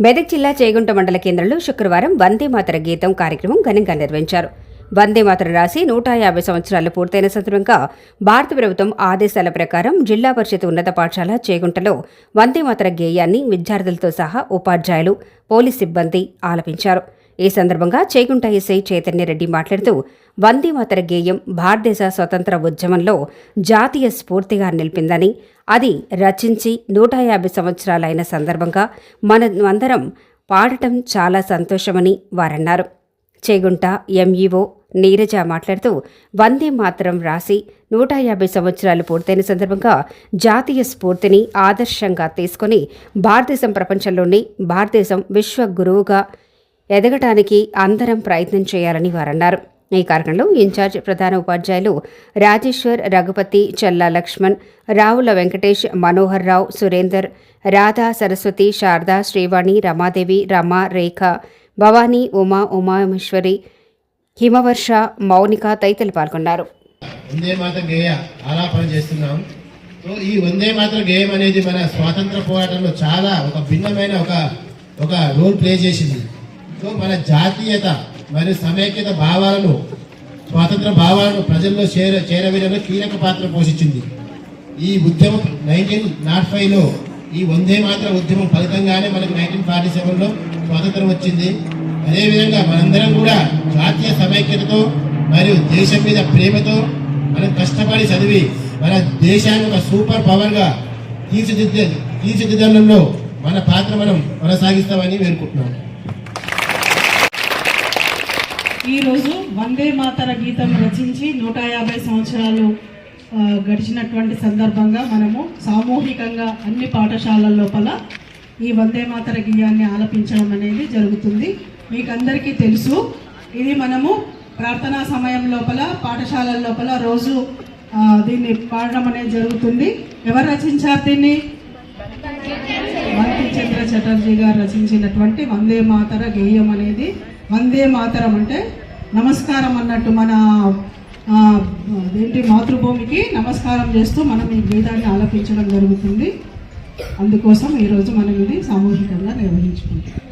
మెదక్ జిల్లా చేగుంట మండల కేంద్రంలో శుక్రవారం వందే మాతర గీతం కార్యక్రమం ఘనంగా నిర్వహించారు. వందేమాతరం రాసి నూట యాభై సంవత్సరాలు పూర్తయిన సందర్భంగా భారత ప్రభుత్వం ఆదేశాల ప్రకారం జిల్లా పరిషత్ ఉన్నత పాఠశాల చేగుంటలో వందే మాతర గేయాన్ని విద్యార్థులతో సహా ఉపాధ్యాయులు పోలీస్ సిబ్బంది ఆలపించారు. ఈ సందర్భంగా చేగుంట ఎస్ఐ చైతన్యరెడ్డి మాట్లాడుతూ వందేమాతర గేయం భారతదేశ స్వతంత్ర ఉద్యమంలో జాతీయ స్ఫూర్తిగా నిలిపిందని అది రచించి నూట యాభై సంవత్సరాలైన సందర్భంగా మనమందరం పాడటం చాలా సంతోషమని వారన్నారు. చేగుంట ఎంఈఓ నీరజ మాట్లాడుతూ వందే మాత్రం రాసి నూట యాభై సంవత్సరాలు పూర్తయిన సందర్భంగా జాతీయ స్ఫూర్తిని ఆదర్శంగా తీసుకొని భారతదేశం ప్రపంచంలోని భారతదేశం విశ్వ గురువుగా ఎదగటానికి అందరం ప్రయత్నం చేయాలని వారన్నారు. ఈ కార్యక్రమంలో ఇన్ఛార్జ్ ప్రధాన ఉపాధ్యాయులు రాజేశ్వర్ రఘుపతి చల్లా లక్ష్మణ్ రావుల వెంకటేష్ మనోహర్ రావు సురేందర్ రాధా సరస్వతి శారద శ్రీవాణి రమాదేవి రమ రేఖ భవానీ ఉమా ఉమామేశ్వరి హిమవర్ష మౌనిక తదితరులు పాల్గొన్నారు. వందే మాత గేయ ఆలాపన చేస్తున్నాం. సో ఈ వందే మాతర గేయం అనేది మన స్వాతంత్ర పోరాటంలో చాలా ఒక భిన్నమైన ఒక ఒక రోల్ ప్లే చేసింది. సో మన జాతీయత మరియు సమైక్యత భావాలను స్వాతంత్ర భావాలను ప్రజల్లో చేర చేరవేయడంలో కీలక పాత్ర పోషించింది. ఈ ఉద్యమం నైన్టీన్ నాట్ ఫైవ్లో ఈ వందే మాత్ర ఉద్యమం ఫలితంగానే మనకు నైన్టీన్ ఫార్టీ సెవెన్లో స్వాతంత్రం వచ్చింది. అదేవిధంగా మనందరం కూడా జాతీయ సమైక్యతతో మరియు దేశం మీద ప్రేమతో మనం కష్టపడి చదివి మన దేశాన్ని ఒక సూపర్ పవర్గా తీర్చిదిద్దే తీర్చిదిద్దడంలో మన పాత్ర మనం కొనసాగిస్తామని వేడుకుంటున్నాం. ఈరోజు వందే మాతర గీతం రచించి నూట యాభై సంవత్సరాలు గడిచినటువంటి సందర్భంగా మనము సామూహికంగా అన్ని పాఠశాలల లోపల ఈ వందే మాతర గీయాన్ని ఆలపించడం అనేది జరుగుతుంది. మీకు అందరికీ తెలుసు ఇది మనము ప్రార్థనా సమయం లోపల పాఠశాలల లోపల రోజు దీన్ని పాడడం అనేది జరుగుతుంది. ఎవరు రచించారు దీన్ని? బంకించంద్ర చటర్జీ గారు రచించినటువంటి వందే మాతర గేయం అనేది. వందే మాతరం అంటే నమస్కారం అన్నట్టు మన ఏంటి అదేంటి మాతృభూమికి నమస్కారం చేస్తూ మనం ఈ గీతాన్ని ఆలపించడం జరుగుతుంది. అందుకోసం ఈరోజు మనం ఇది సామూహికంగా నిర్వహించుకుంటాం.